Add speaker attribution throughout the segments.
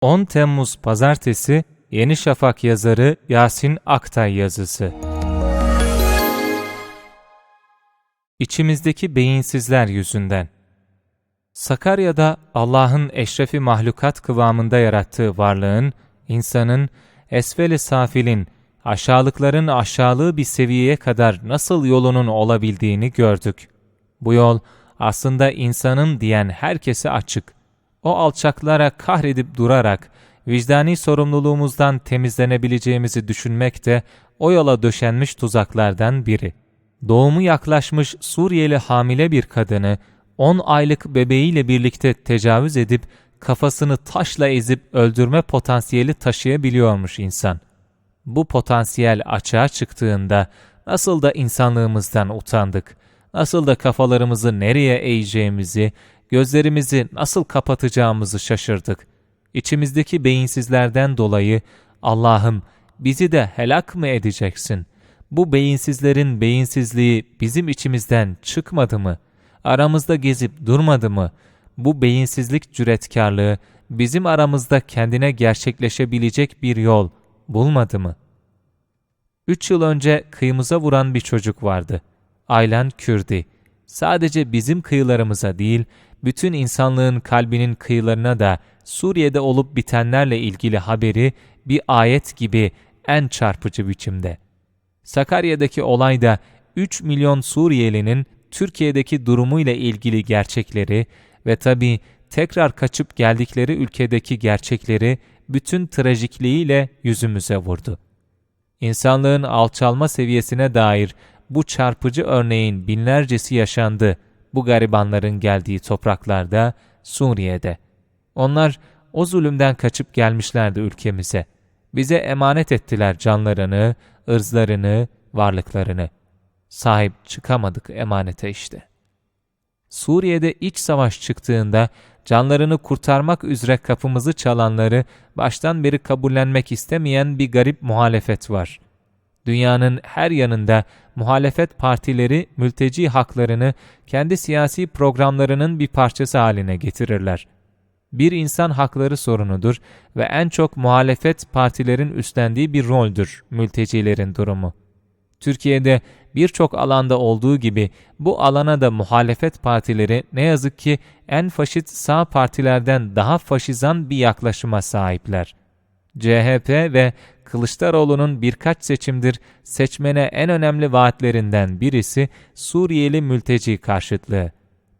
Speaker 1: 10 Temmuz Pazartesi Yeni Şafak yazarı Yasin Aktay yazısı. İçimizdeki beyinsizler yüzünden. Sakarya'da Allah'ın eşrefi mahlukat kıvamında yarattığı varlığın, insanın, esfeli safilin, aşağılıkların aşağılığı bir seviyeye kadar nasıl yolunun olabildiğini gördük. Bu yol aslında insanın diyen herkese açık. O alçaklara kahredip durarak, vicdani sorumluluğumuzdan temizlenebileceğimizi düşünmek de o yola döşenmiş tuzaklardan biri. Doğumu yaklaşmış Suriyeli hamile bir kadını 10 aylık bebeğiyle birlikte tecavüz edip kafasını taşla ezip öldürme potansiyeli taşıyabiliyormuş insan. Bu potansiyel açığa çıktığında nasıl da insanlığımızdan utandık, nasıl da kafalarımızı nereye eğeceğimizi, gözlerimizi nasıl kapatacağımızı şaşırdık. İçimizdeki beyinsizlerden dolayı Allah'ım bizi de helak mı edeceksin? Bu beyinsizlerin beyinsizliği bizim içimizden çıkmadı mı? Aramızda gezip durmadı mı? Bu beyinsizlik cüretkarlığı bizim aramızda kendine gerçekleşebilecek bir yol bulmadı mı? Üç yıl önce kıyımıza vuran bir çocuk vardı. Aylan Kürdi. Sadece bizim kıyılarımıza değil, bütün insanlığın kalbinin kıyılarına da Suriye'de olup bitenlerle ilgili haberi bir ayet gibi en çarpıcı biçimde. Sakarya'daki olay da 3 milyon Suriyelinin Türkiye'deki durumuyla ilgili gerçekleri ve tabii tekrar kaçıp geldikleri ülkedeki gerçekleri bütün trajikliğiyle yüzümüze vurdu. İnsanlığın alçalma seviyesine dair bu çarpıcı örneğin binlercesi yaşandı bu garibanların geldiği topraklarda, Suriye'de. Onlar o zulümden kaçıp gelmişlerdi ülkemize. Bize emanet ettiler canlarını, ırzlarını, varlıklarını. Sahip çıkamadık emanete işte. Suriye'de iç savaş çıktığında canlarını kurtarmak üzere kapımızı çalanları baştan beri kabullenmek istemeyen bir garip muhalefet var. Dünyanın her yanında muhalefet partileri mülteci haklarını kendi siyasi programlarının bir parçası haline getirirler. Bir insan hakları sorunudur ve en çok muhalefet partilerin üstlendiği bir roldür mültecilerin durumu. Türkiye'de birçok alanda olduğu gibi bu alana da muhalefet partileri ne yazık ki en faşist sağ partilerden daha faşizan bir yaklaşıma sahipler. CHP ve Kılıçdaroğlu'nun birkaç seçimdir seçmene en önemli vaatlerinden birisi Suriyeli mülteci karşıtlığı.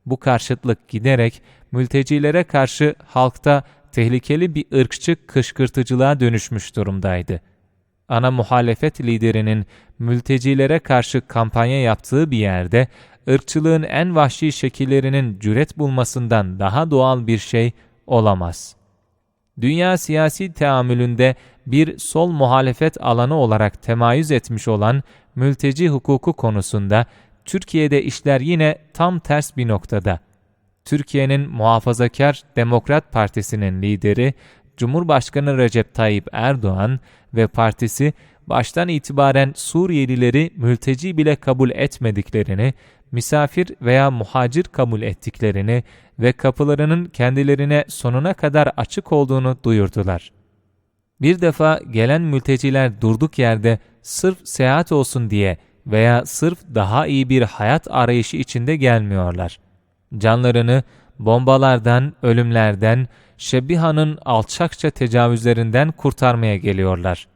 Speaker 1: Bu karşıtlık giderek mültecilere karşı halkta tehlikeli bir ırkçı kışkırtıcılığa dönüşmüş durumdaydı. Ana muhalefet liderinin mültecilere karşı kampanya yaptığı bir yerde ırkçılığın en vahşi şekillerinin cüret bulmasından daha doğal bir şey olamaz. Dünya siyasi teamülünde bir sol muhalefet alanı olarak temayüz etmiş olan mülteci hukuku konusunda Türkiye'de işler yine tam ters bir noktada. Türkiye'nin muhafazakar Demokrat Partisi'nin lideri Cumhurbaşkanı Recep Tayyip Erdoğan ve partisi baştan itibaren Suriyelileri mülteci bile kabul etmediklerini, misafir veya muhacir kabul ettiklerini ve kapılarının kendilerine sonuna kadar açık olduğunu duyurdular. Bir defa gelen mülteciler durduk yerde sırf seyahat olsun diye veya sırf daha iyi bir hayat arayışı içinde gelmiyorlar. Canlarını bombalardan, ölümlerden, Şebiha'nın alçakça tecavüzlerinden kurtarmaya geliyorlar.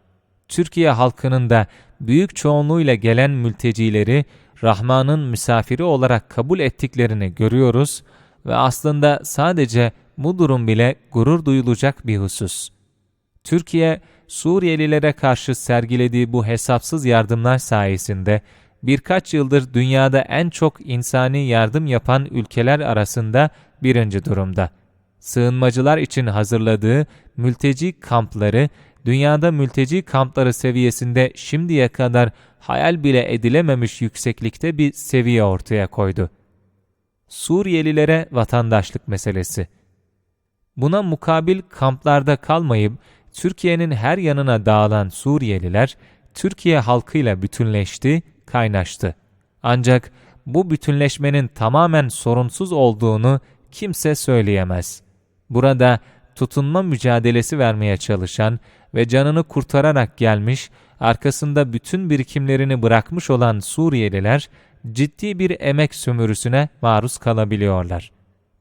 Speaker 1: Türkiye halkının da büyük çoğunluğuyla gelen mültecileri Rahman'ın misafiri olarak kabul ettiklerini görüyoruz ve aslında sadece bu durum bile gurur duyulacak bir husus. Türkiye, Suriyelilere karşı sergilediği bu hesapsız yardımlar sayesinde birkaç yıldır dünyada en çok insani yardım yapan ülkeler arasında birinci durumda. Sığınmacılar için hazırladığı mülteci kampları, dünyada mülteci kampları seviyesinde şimdiye kadar hayal bile edilememiş yükseklikte bir seviye ortaya koydu. Suriyelilere vatandaşlık meselesi. Buna mukabil kamplarda kalmayıp Türkiye'nin her yanına dağılan Suriyeliler Türkiye halkıyla bütünleşti, kaynaştı. Ancak bu bütünleşmenin tamamen sorunsuz olduğunu kimse söyleyemez. Burada tutunma mücadelesi vermeye çalışan ve canını kurtararak gelmiş, arkasında bütün birikimlerini bırakmış olan Suriyeliler, ciddi bir emek sömürüsüne maruz kalabiliyorlar.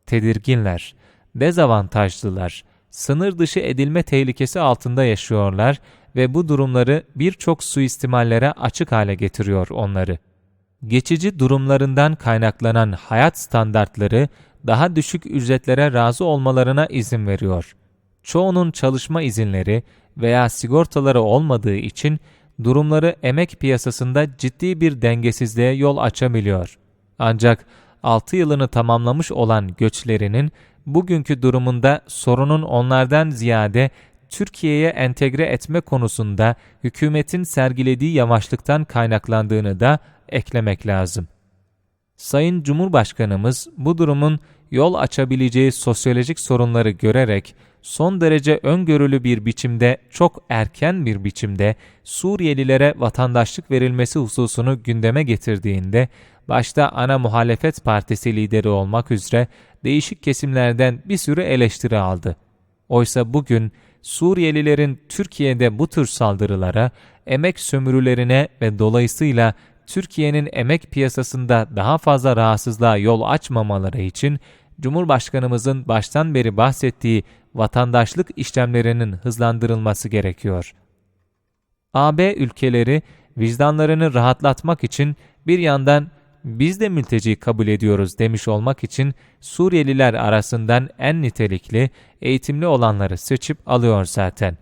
Speaker 1: Tedirginler, dezavantajlılar, sınır dışı edilme tehlikesi altında yaşıyorlar ve bu durumları birçok suistimallere açık hale getiriyor onları. Geçici durumlarından kaynaklanan hayat standartları daha düşük ücretlere razı olmalarına izin veriyor. Çoğunun çalışma izinleri veya sigortaları olmadığı için durumları emek piyasasında ciddi bir dengesizliğe yol açabiliyor. Ancak 6 yılını tamamlamış olan göçlerinin bugünkü durumunda sorunun onlardan ziyade Türkiye'ye entegre etme konusunda hükümetin sergilediği yavaşlıktan kaynaklandığını da eklemek lazım. Sayın Cumhurbaşkanımız bu durumun yol açabileceği sosyolojik sorunları görerek son derece öngörülü bir biçimde, çok erken bir biçimde Suriyelilere vatandaşlık verilmesi hususunu gündeme getirdiğinde, başta ana muhalefet partisi lideri olmak üzere değişik kesimlerden bir sürü eleştiri aldı. Oysa bugün Suriyelilerin Türkiye'de bu tür saldırılara, emek sömürülerine ve dolayısıyla Türkiye'nin emek piyasasında daha fazla rahatsızlığa yol açmamaları için Cumhurbaşkanımızın baştan beri bahsettiği vatandaşlık işlemlerinin hızlandırılması gerekiyor. AB ülkeleri vicdanlarını rahatlatmak için bir yandan biz de mülteci kabul ediyoruz demiş olmak için Suriyeliler arasından en nitelikli, eğitimli olanları seçip alıyor zaten.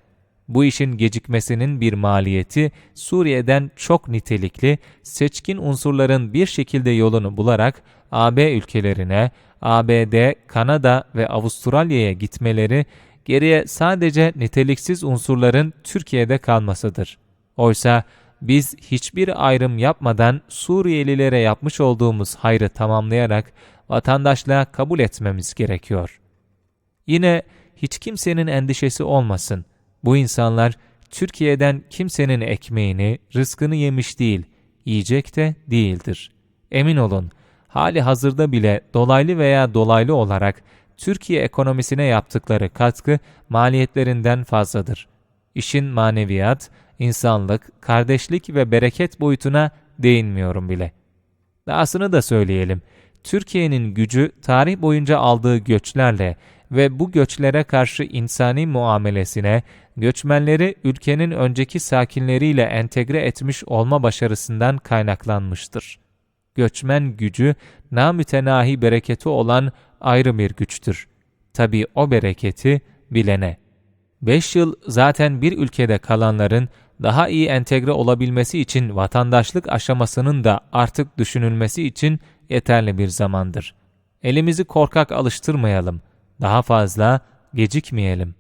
Speaker 1: Bu işin gecikmesinin bir maliyeti Suriye'den çok nitelikli, seçkin unsurların bir şekilde yolunu bularak AB ülkelerine, ABD, Kanada ve Avustralya'ya gitmeleri geriye sadece niteliksiz unsurların Türkiye'de kalmasıdır. Oysa biz hiçbir ayrım yapmadan Suriyelilere yapmış olduğumuz hayrı tamamlayarak vatandaşlığa kabul etmemiz gerekiyor. Yine hiç kimsenin endişesi olmasın. Bu insanlar Türkiye'den kimsenin ekmeğini, rızkını yemiş değil, yiyecek de değildir. Emin olun, hali hazırda bile dolaylı veya dolaylı olarak Türkiye ekonomisine yaptıkları katkı maliyetlerinden fazladır. İşin maneviyat, insanlık, kardeşlik ve bereket boyutuna değinmiyorum bile. Dahasını da söyleyelim. Türkiye'nin gücü tarih boyunca aldığı göçlerle ve bu göçlere karşı insani muamelesine, göçmenleri ülkenin önceki sakinleriyle entegre etmiş olma başarısından kaynaklanmıştır. Göçmen gücü, namütenahi bereketi olan ayrı bir güçtür. Tabi o bereketi bilene. Beş yıl zaten bir ülkede kalanların daha iyi entegre olabilmesi için vatandaşlık aşamasının da artık düşünülmesi için yeterli bir zamandır. Elimizi korkak alıştırmayalım. Daha fazla gecikmeyelim.